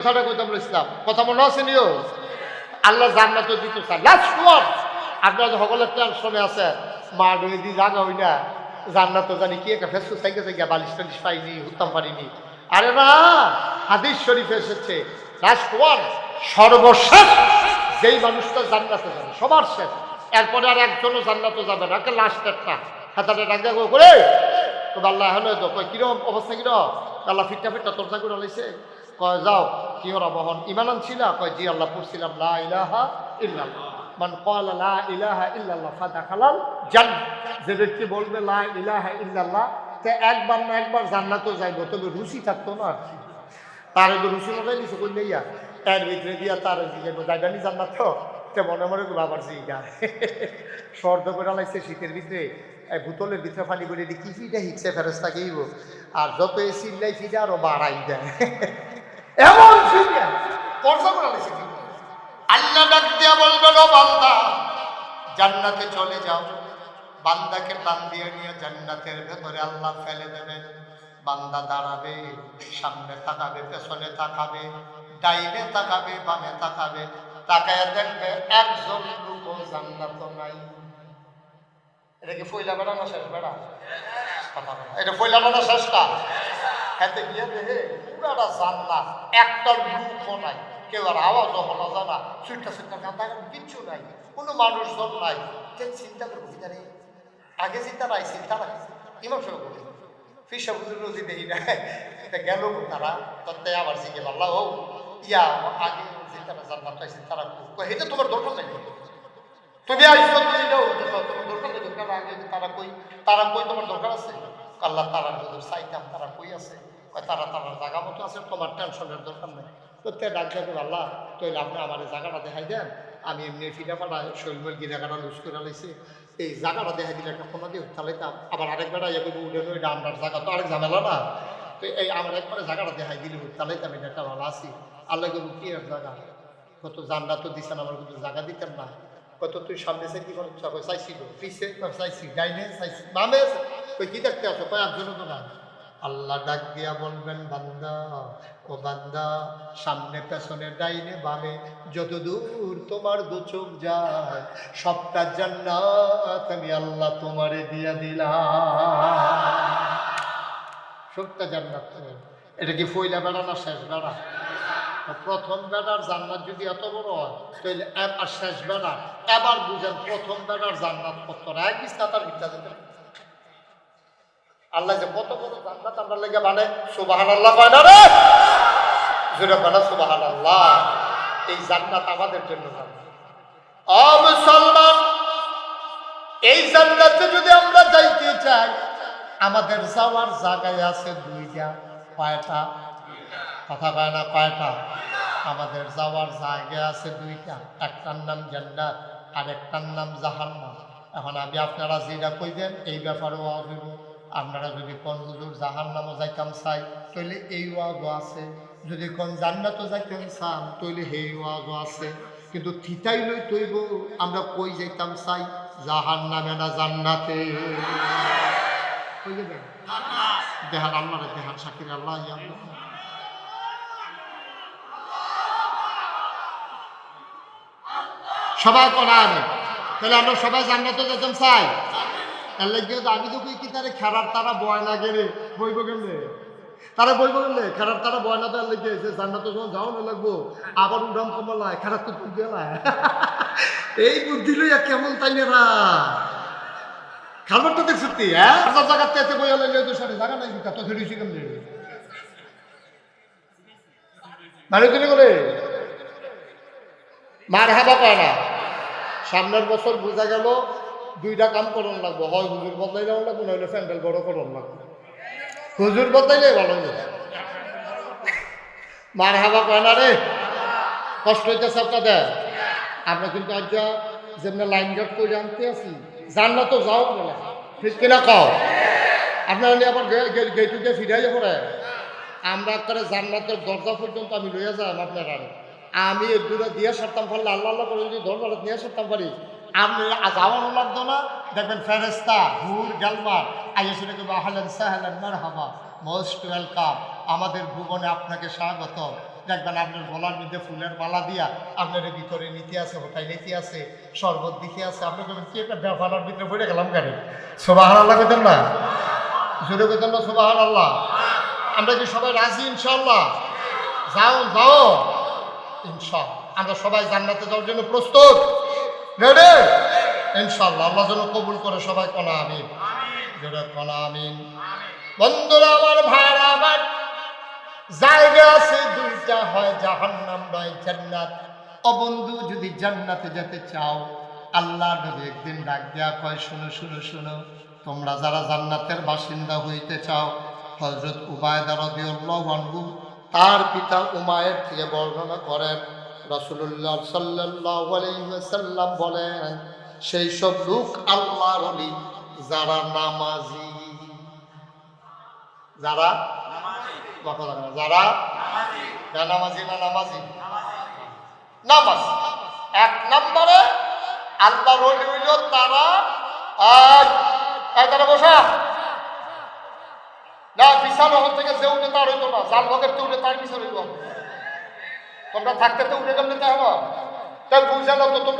কথাটা কইতাম ইসলাম। কথা মনে আছে, নিও? আল্লাহ দিত চাই লাস্ট ওয়ার্ড আপনারা সকলের টেনশনে আছে মা ডুয়ে দি জাগা হই না। জান্নাত জানি কি একটা ফেসু সাইকে বালিশ টালিশ পাইনি হুতাম পারিনি। আরে না হাদিস শরীফে এসেছে। লাস্ট ওয়ার্ড সর্বশেষ! যেই মানুষটা জান্নাতে যাবে, সবার শেষ। এরপরে আর একজনও জান্নাতে যাবে না লাস্ট একটা। হাতাটা দেখো করে। তো আল্লাহ হলো তো কিরম অবস্থা কিরম? আল্লাহ ফিটটা ফিটটা তোরটা করে লাইছে। কয়, যাও। কি বহন ইমানান ছিল? কয়, জি, আল্লাহ পড়ছিলাম, লা ইলাহা ইল্লাল্লাহ। মান ক্বালা লা ইলাহা ইল্লাল্লাহ ফাদাখালাল জান্নাত। যে ব্যক্তি বলবে লা ইলাহা ইল্লাল্লাহ, তে একবার না একবার জান্নাতও যাইব। তবে রুচি থাকতো না তার তো রুচি মজাই নিছে কই লইয়া এর ভিতরে দিয়া তার যাইব। যাইবানি জান্নাত? তো তে মনে মনে আবার জিগা শর্ত করে লাইছে শীতের ভিতরে, এই বোতলের ভিতরে পানি করে দি, কি ফিটা হিকছে ফেরস্তা গেইব আর যত এই চিল্লাই ফিটা আরও বাড়াই দেয়। এমন ফিটা পর্দা করে ফিটা আল্লাহ জান্নাতে চলে যাও। বান্দাকে টান দিয়ে নিয়ে জান্নাতের ভেতরে আল্লাহ ফেলে দেবেন। বান্দা দাঁড়াবে, সামনে তাকাবে, পেছনে তাকাবে, ডাইনে তাকাবে, বামে তাকাবে। তাকায় দেখবে একজন লোক জান্নাত নাই। এটা কি ফইলা বেড়া না শেষ বেড়া? এটা ফইলা বেড়া শেষটা হাতে গিয়ে দেখে পুরাটা জান্নাত একটা লুকও নাই। কেউ আর আওয়াজও হলো জানা। সুইটটা সুইটটা কাঁদা কিচ্ছু নাই। কোনো মানুষজন নাই। চিন্তা করব জানি? আগে চিন্তা নাই চিন্তা নাই। ইমাম সাহেব বলে ফিসা বুঝুর নদী দেখি না। এটা গেল তারা? তত্ত্বে আবার জিগে আল্লাহ ও ইয়া, আগে চিন্তাটা জান্নাত পাইছে তারা এটা তোমার দরকার নাই তুমি আইসো তুমি যাও তোমার দরকার নেই দরকার আগে তারা কই? তারা কই তোমার দরকার আছে? আল্লাহ তারা চাইতাম, তারা কই আছে? তারা তারা জায়গা মতো আছে, তোমার টেনশনের দরকার নেই। তো তে ডাক যাবে আল্লাহ তৈলে আপনি আমার জায়গাটা দেখাই দেন। আমি এমনি ফিটা ফাটা শৈলমের গিয়ে জায়গাটা লুজ করে লাইছি এই জায়গাটা দেখাই দিলে একটা কোনো দিয়ে তাহলেতাম আবার আরেকবার ইয়ে করব উঠে এটা আমার জায়গা তো আরেক ঝামেলা না। তো এই আমার একবারে জায়গাটা দেখাই দিলে তাহলেতাম এটা একটা ভালো আছি। আল্লাহ করব কি এক জায়গা কত জানলা তো দিছেন, আমার কিন্তু জায়গা দিতেন না। কত তুই সামনে সে কি করছ কই চাইছি গো, পিছে কই চাইছি, ডাইনে চাইছি বামে কই কি দেখতে আছো? একজনও তো না আল্লাহ ডাক দিয়া বলবেন, বান্দা, ও বান্দা, সামনে পেছনে ডাইনে বামে যত দূর তোমার দু চোখ যায়, সবটা জান্নাত আমি আল্লাহ তোমারে দিয়া দিলাম। সবটা জান্নাত। এটা কি ফইলা বেড়া না শেষ বেড়া? প্রথম বেড়ার জান্নাত যদি এত বড় হয়, তাহলে আর শেষ বেড়া। এবার বুঝেন প্রথম বেড়ার জান্নাত কত। এক বিস্তার যেতে। আল্লাহ যে কত বড় জান্নাত আমরা লেগে মানে সুবাহান আল্লাহ কয় না রে? জোরে কয় সুবাহান আল্লাহ এই জান্নাত আমাদের জন্য। মুসলমান, এই জান্নাতে যদি আমরা যাইতে চাই, আমাদের যাওয়ার জায়গায় আছে দুইটা, কয়টা? কথা কয় না, কয়টা? আমাদের যাওয়ার জায়গা আছে দুইটা, একটার নাম জান্নাত আর একটার নাম জাহান্নাম। এখন আমি আপনারা যেটা কইবেন, এই ব্যাপারেও আসব আপনারা যদি কোন হুজুর জাহান্নামও যাইতাম চাই, তাহলে এই ওয়াজও আছে। যদি কোন জান্নাতও যাইতাম চান, তাহলে সেই ওয়াজও আছে। কিন্তু থিতাই লই তৈব, আমরা কই যাইতাম চাই? জাহান নামে না জান্নাতে। দেহান আল্লাহ রে দেহান শাকির আল্লাহ সবাই করার তাহলে আমরা সবাই জান্নাতে যেতাম চাই? লাগে তো আমি তো কি তারে খেরার তারা বয় না গেলে? বইব কেমনে? তারা বইব কেমনে? খেরার তারা বয় না লেগে যে জান্নাতে যখন যাও না লাগবো। আবার উড়াম কমলায় খেরার তো গেলায় এই বুদ্ধি লইয়া কেমন তাই তো তুই হ্যাঁ? জায়গাতে এতে বই হলে তো সাথে জায়গা নাই কত খেলিছি কেমনে? মানে তুমি মার হাবা পায় না সামনের বছর বোঝা গেল দুইটা কাম করন লাগবো। হয় হুজুর বদলাই যাওয়া লাগবো, নইলে প্যান্ডেল বড় করন লাগবো। হুজুর বদলাইলে ভালো হইল। মার হাবা পায় না রে? কষ্ট হইতেছে আপনাদের? আমরা কিন্তু আজ যেমন লাইন গার্ড করে আনতে আছি জানলা তো যাও বলে। ঠিক কিনা কও? আপনারা নিয়ে আবার গেটু গিয়ে ফিরাই পড়ে। আমরা করে জান্নাতের দরজা পর্যন্ত আমি লইয়া যাই আপনারা। আমি দূরে দিয়ে সারতাম পারলে আল্লাহ আল্লাহ করে যদি দরজা নিয়ে সারতাম পারি আপনি না দেখবেন ফেরেস্তা ওয়েলকাম, আমাদের ভুবনে আপনাকে স্বাগত। দেখবেন আপনার গলার মধ্যে ফুলের মালা দিয়া আপনার ভিতরে নীতি আছে হোটাই নীতি আছে, শরবত দিতে আছে। আপনি বলবেন কি একটা ব্যাপার ভিতরে পড়ে গেলাম গাড়ি। সোবাহান আল্লাহ কইতেন না? জোরে কইতেন না সোবাহান আল্লাহ আমরা কি সবাই রাজি ইনশাল্লাহ যাও যাও। ইনশাল আমরা সবাই জান্নাতে যাওয়ার জন্য প্রস্তুত। রেডি? ইনশাল্লাহ আল্লাহ যেন কবুল করে সবাই কনা আমিন। জোরে কনা আমিন। বন্ধুরা, আমার ভাইরা, আমার জায়গা আছে, দুইটা হয় নয় জান্নাত। যদি জান্নাতে যেতে চাও, আল্লাহ নবী একদিন ডাক দেয়া কয়, শুনো শুনো শুনো, তোমরা যারা জান্নাতের বাসিন্দা হইতে চাও হজরত উবায়দা রদিউল্লাহ আনহু তার পিতা উমায়ের থেকে বর্ণনা করেন। রসুল্লাহ সাল্লাহ বলেন সেই সব লোক আল্লাহর অলি যারা নামাজি। যারা? যারা না। নামাজি। না নামাজি? নামাজ। এক নম্বরে আল্লাহ রলি হইল তারা এই তারা বসা। না বিশাল হল থেকে যে উঠে তার হইতো না জাল ভগের উঠে তার বিশাল হইব তোমরা থাকতে তো উঠে গেলে হলো তাই বুঝে তো তোমরা